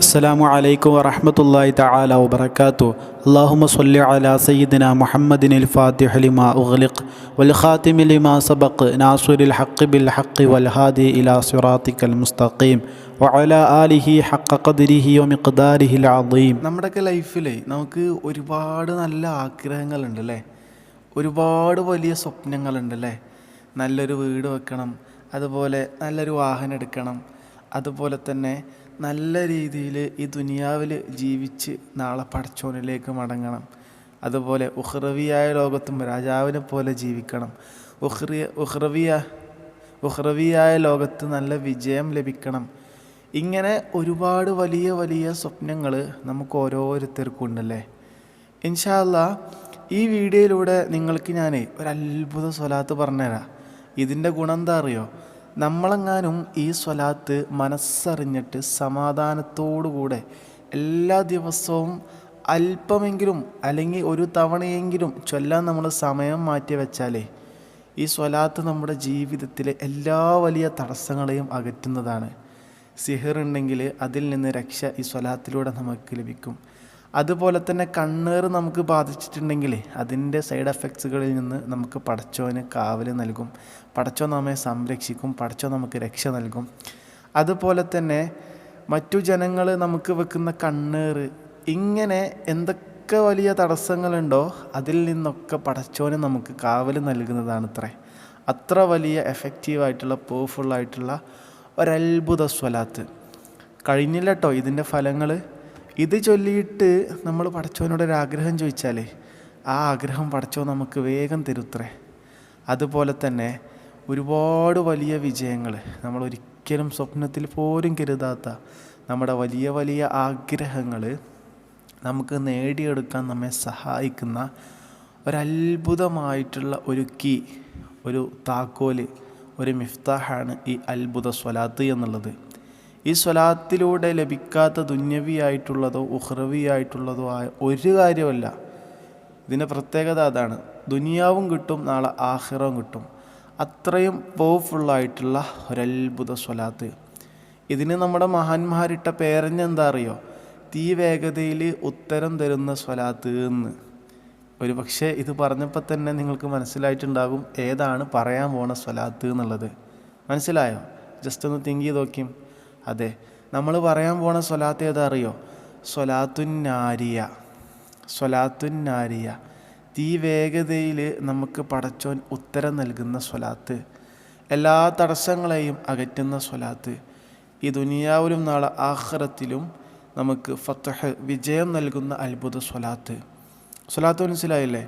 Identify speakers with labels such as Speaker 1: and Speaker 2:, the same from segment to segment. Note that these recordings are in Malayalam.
Speaker 1: السلام عليكم ورحمة الله تعالى وبركاته اللهم صل على سيدنا محمد الفاتح لما أغلق والخاتم لما سبق ناصر الحق بالحق والهادي إلى صراطك المستقيم وعلى آله حق قدره ومقداره العظيم
Speaker 2: നമ്മുടെയൊക്കെ ലൈഫിൽ നമുക്ക് ഒരുപാട് നല്ല ആഗ്രഹങ്ങളുണ്ട് അല്ലേ ഒരുപാട് വലിയ സ്വപ്നങ്ങളുണ്ട് അല്ലേ നല്ലൊരു വീട് വെക്കണം അതുപോലെ നല്ലൊരു വാഹനം എടുക്കണം. അതുപോലെ തന്നെ നല്ല രീതിയിൽ ഈ ദുനിയാവിൽ ജീവിച്ച് നാളെ പടച്ചോനിലേക്ക് മടങ്ങണം. അതുപോലെ ഉഹ്റവിയായ ലോകത്തും രാജാവിനെ പോലെ ജീവിക്കണം. ഉഹ്റിയ ഉഹ്റവിയ ഉഹ്റവിയായ ലോകത്ത് നല്ല വിജയം ലഭിക്കണം. ഇങ്ങനെ ഒരുപാട് വലിയ വലിയ സ്വപ്നങ്ങൾ നമുക്ക് ഓരോരുത്തർക്കും ഉണ്ടല്ലേ? ഇൻഷാല്ല ഈ വീഡിയോയിലൂടെ നിങ്ങൾക്ക് ഞാൻ ഒരു അത്ഭുത സ്വലാത്ത് പറഞ്ഞുതരാം. ഇതിന്റെ ഗുണം എന്താ അറിയോ? നമ്മളെങ്ങാനും ഈ സ്വലാത്ത് മനസ്സറിഞ്ഞിട്ട് സമാധാനത്തോടുകൂടെ എല്ലാ ദിവസവും അല്പമെങ്കിലും അല്ലെങ്കിൽ ഒരു തവണയെങ്കിലും ചൊല്ലാൻ നമ്മൾ സമയം മാറ്റി വെച്ചാലേ ഈ സ്വലാത്ത് നമ്മുടെ ജീവിതത്തിലെ എല്ലാ വലിയ തടസ്സങ്ങളെയും അകറ്റുന്നതാണ്. സിഹർ ഉണ്ടെങ്കിൽ അതിൽ നിന്ന് രക്ഷ ഈ സ്വലാത്തിലൂടെ നമുക്ക് ലഭിക്കും. അതുപോലെ തന്നെ കണ്ണേറ് നമുക്ക് ബാധിച്ചിട്ടുണ്ടെങ്കിൽ അതിന്റെ സൈഡ് എഫക്ട്സുകളിൽ നിന്ന് നമുക്ക് പടച്ചോന് കാവൽ നൽകും. പടച്ചോ നമ്മെ സംരക്ഷിക്കും. പടച്ചോ നമുക്ക് രക്ഷ നൽകും. അതുപോലെ തന്നെ മറ്റു ജനങ്ങൾ നമുക്ക് വെക്കുന്ന കണ്ണേറ് ഇങ്ങനെ എന്തൊക്കെ വലിയ തടസ്സങ്ങളുണ്ടോ അതിൽ നിന്നൊക്കെ പടച്ചോന് നമുക്ക് കാവൽ നൽകുന്നതാണ് അത്ര വലിയ എഫക്റ്റീവായിട്ടുള്ള പവർഫുള്ളായിട്ടുള്ള ഒരത്ഭുത സ്വലാത്ത്. കഴിഞ്ഞില്ല കേട്ടോ ഇതിന്റെ ഫലങ്ങൾ ഇത് ചൊല്ലിയിട്ട് നമ്മൾ ആഗ്രഹം ചോദിച്ചാലേ ആ ആഗ്രഹം പടച്ചോ നമുക്ക് വേഗം തരുത്രേ. അതുപോലെ തന്നെ ഒരുപാട് വലിയ വിജയങ്ങൾ നമ്മൾ ഒരിക്കലും സ്വപ്നത്തിൽ പോലും കരുതാത്ത നമ്മുടെ വലിയ വലിയ ആഗ്രഹങ്ങൾ നമുക്ക് നേടിയെടുക്കാൻ നമ്മെ സഹായിക്കുന്ന ഒരത്ഭുതമായിട്ടുള്ള ഒരു കീ ഒരു താക്കോൽ ഒരു മിഫ്താഹാണ് ഈ അത്ഭുത സ്വലാത്ത് എന്നുള്ളത്. ഈ സ്വലാത്തിലൂടെ ലഭിക്കാത്ത ദുന്യവിയായിട്ടുള്ളതോ ഉഹ്റവിയായിട്ടുള്ളതോ ആയ ഒരു കാര്യമല്ല. ഇതിന്റെ പ്രത്യേകത അതാണ്. ദുനിയാവും കിട്ടും നാളെ ആഹിറവും കിട്ടും. അത്രയും പവർഫുള്ളായിട്ടുള്ള ഒരത്ഭുത സ്വലാത്ത്. ഇതിന് നമ്മുടെ മഹാന്മാരിട്ട പേരഞ്ഞെന്താ അറിയോ? തീ വേഗതയിൽ ഉത്തരം തരുന്ന സ്വലാത്ത് എന്ന്. ഒരു പക്ഷേ ഇത് പറഞ്ഞപ്പോൾ തന്നെ നിങ്ങൾക്ക് മനസ്സിലായിട്ടുണ്ടാകും ഏതാണ് പറയാൻ പോണ സ്വലാത്ത് എന്നുള്ളത്. മനസ്സിലായോ? ജസ്റ്റ് ഒന്ന് തിങ്കി നോക്കിയും. അതെ. നമ്മൾ പറയാൻ പോണ സ്വലാത്ത് ഏതാ അറിയോ? സ്വലാത്തുൻ നാരിയ. സ്വലാത്തുൻ നാരിയ. തീ വേഗതയിൽ നമുക്ക് പടച്ചോൻ ഉത്തരം നൽകുന്ന സ്വലാത്ത്. എല്ലാ തടസ്സങ്ങളെയും അകറ്റുന്ന സ്വലാത്ത്. ഈ ദുനിയാവിലും നാളെ ആഹ്റത്തിലും നമുക്ക് ഫത്തഹ് വിജയം നൽകുന്ന അത്ഭുത സ്വലാത്ത്. സ്വലാത്ത് മനസ്സിലായില്ലേ?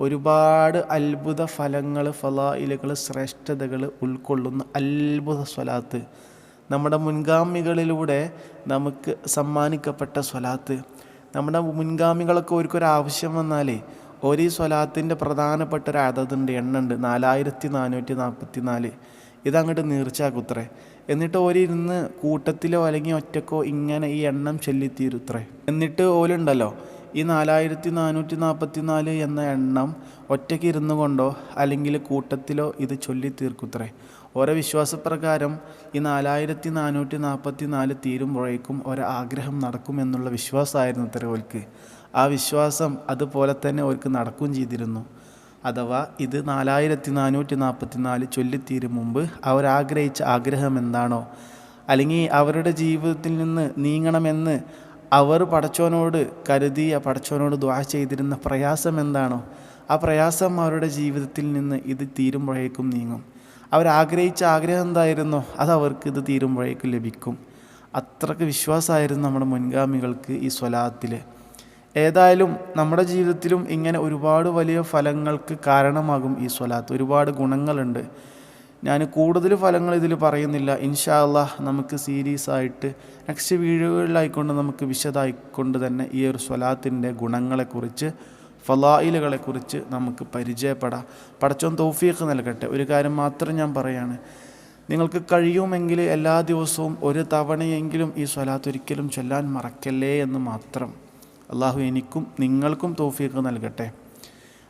Speaker 2: ഒരുപാട് അത്ഭുത ഫലങ്ങൾ ഫലായിലുകൾ ശ്രേഷ്ഠതകൾ ഉൾക്കൊള്ളുന്ന അത്ഭുത സ്വലാത്ത്. നമ്മുടെ മുൻഗാമികളിലൂടെ നമുക്ക് സമ്മാനിക്കപ്പെട്ട സ്വലാത്ത്. നമ്മുടെ മുൻഗാമികളൊക്കെ ഒരുക്കൊരു ആവശ്യം വന്നാലേ ഒരു സ്വലാത്തിന്റെ പ്രധാനപ്പെട്ട ഒരു അതതുണ്ട് എണ്ണുണ്ട്. നാലായിരത്തി നാനൂറ്റി നാൽപ്പത്തി നാല് ഇതങ്ങോട്ട് നീർച്ചാക്കുത്രേ. എന്നിട്ട് ഓരിരുന്ന് കൂട്ടത്തിലോ അല്ലെങ്കിൽ ഒറ്റക്കോ ഇങ്ങനെ ഈ എണ്ണം ചൊല്ലിത്തീരുത്രേ. എന്നിട്ട് ഓലുണ്ടല്ലോ ഈ നാലായിരത്തി നാനൂറ്റി നാൽപ്പത്തി നാല് എന്ന എണ്ണം ഒറ്റയ്ക്ക് ഇരുന്നു കൊണ്ടോ അല്ലെങ്കിൽ കൂട്ടത്തിലോ ഇത് ചൊല്ലി തീർക്കുത്രേ. ഓരോ വിശ്വാസപ്രകാരം ഈ നാലായിരത്തി നാനൂറ്റി നാൽപ്പത്തി നാല് തീരുമ്പോഴേക്കും ഒരാഗ്രഹം നടക്കുമെന്നുള്ള വിശ്വാസമായിരുന്നു ഇത്ര ഓൽക്ക്. ആ വിശ്വാസം അതുപോലെ തന്നെ ഓർക്ക് നടക്കുകയും ചെയ്തിരുന്നു. അഥവാ ഇത് നാലായിരത്തി നാനൂറ്റി നാൽപ്പത്തി നാല് ചൊല്ലിത്തീരും മുമ്പ് അവരാഗ്രഹിച്ച ആഗ്രഹം എന്താണോ? അല്ലെങ്കിൽ അവരുടെ ജീവിതത്തിൽ നിന്ന് നീങ്ങണമെന്ന് അവർ പടച്ചോനോട് കരുതിയ പടച്ചോനോട് ദ്വാ ചെയ്തിരുന്ന പ്രയാസം എന്താണോ ആ പ്രയാസം അവരുടെ ജീവിതത്തിൽ നിന്ന് ഇത് തീരുമ്പോഴേക്കും നീങ്ങും. അവരാഗ്രഹിച്ച ആഗ്രഹം എന്തായിരുന്നോ അത് അവർക്ക് ഇത് തീരുമ്പോഴേക്കും ലഭിക്കും. അത്രയ്ക്ക് വിശ്വാസമായിരുന്നു നമ്മുടെ മുൻഗാമികൾക്ക് ഈ സ്വലാത്തിൽ. ഏതായാലും നമ്മുടെ ജീവിതത്തിലും ഇങ്ങനെ ഒരുപാട് വലിയ ഫലങ്ങൾക്ക് കാരണമാകും ഈ സ്വലാത്ത്. ഒരുപാട് ഗുണങ്ങളുണ്ട്. ഞാൻ കൂടുതൽ ഫലങ്ങൾ ഇതിൽ പറയുന്നില്ല. ഇൻഷാ അള്ളാഹ് നമുക്ക് സീരീസ് ആയിട്ട് നെക്സ്റ്റ് വീഡിയോകളിലായിക്കൊണ്ട് നമുക്ക് വിശദമായിക്കൊണ്ട് തന്നെ ഈ ഒരു സ്വലാത്തിന്റെ ഗുണങ്ങളെക്കുറിച്ച് ഫലായിലുകളെക്കുറിച്ച് നമുക്ക് പരിചയപ്പെടാം. പടച്ചോൻ തൗഫീഖ് നൽകട്ടെ. ഒരു കാര്യം മാത്രം ഞാൻ പറയാണ്. നിങ്ങൾക്ക് കഴിയുമെങ്കിൽ എല്ലാ ദിവസവും ഒരു തവണയെങ്കിലും ഈ സ്വലാത്ത് ഒരിക്കലും ചൊല്ലാൻ മറക്കല്ലേ എന്ന് മാത്രം. അള്ളാഹു എനിക്കും നിങ്ങൾക്കും തൗഫീഖ് നൽകട്ടെ.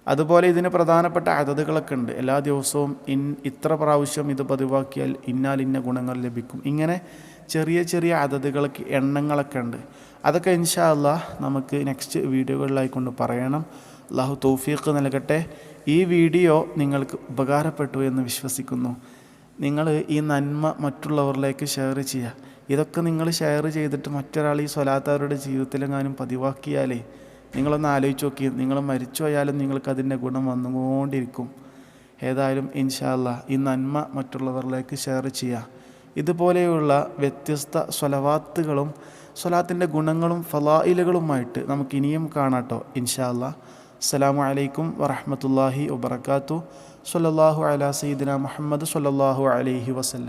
Speaker 2: അതുപോലെ ഇതിന് പ്രധാനപ്പെട്ട അതതുകളൊക്കെ ഉണ്ട്. എല്ലാ ദിവസവും ഇൻ ഇത്ര പ്രാവശ്യം ഇത് പതിവാക്കിയാൽ ഇന്നാൽ ഇന്ന ഗുണങ്ങൾ ലഭിക്കും. ഇങ്ങനെ ചെറിയ ചെറിയ അതതുകൾക്ക് എണ്ണങ്ങളൊക്കെ ഉണ്ട്. അതൊക്കെ ഇൻഷാ നമുക്ക് നെക്സ്റ്റ് വീഡിയോകളിലായി കൊണ്ട് പറയണം. അള്ളാഹു തൗഫീഖ് നൽകട്ടെ. ഈ വീഡിയോ നിങ്ങൾക്ക് ഉപകാരപ്പെട്ടു എന്ന് വിശ്വസിക്കുന്നു. നിങ്ങൾ ഈ നന്മ മറ്റുള്ളവരിലേക്ക് ഷെയർ ചെയ്യുക. ഇതൊക്കെ നിങ്ങൾ ഷെയർ ചെയ്തിട്ട് മറ്റൊരാൾ ഈ സ്വലാത്തവരുടെ ജീവിതത്തിലെങ്ങാനും പതിവാക്കിയാലേ നിങ്ങളൊന്ന് ആലോചിച്ച് നോക്കി. നിങ്ങൾ മരിച്ചു പോയാലും നിങ്ങൾക്ക് ഗുണം വന്നുകൊണ്ടിരിക്കും. ഏതായാലും ഇൻഷാല്ല ഈ നന്മ മറ്റുള്ളവരിലേക്ക് ഷെയർ ചെയ്യുക ഇതുപോലെയുള്ള വ്യത്യസ്ത സ്വലവാത്തുകളും സ്വലാത്തിന്റെ ഗുണങ്ങളും ഫലായിലുകളുമായിട്ട് നമുക്ക് ഇനിയും കാണാട്ടോ ഇൻഷാല്ല അസ്സലാമു അലൈക്കും വറഹമത്തല്ലാഹി വബർക്കാത്തു സല്ലല്ലാഹു അല സീദിന മുഹമ്മദ് സല്ലാഹു അലൈഹി വസല്ലം.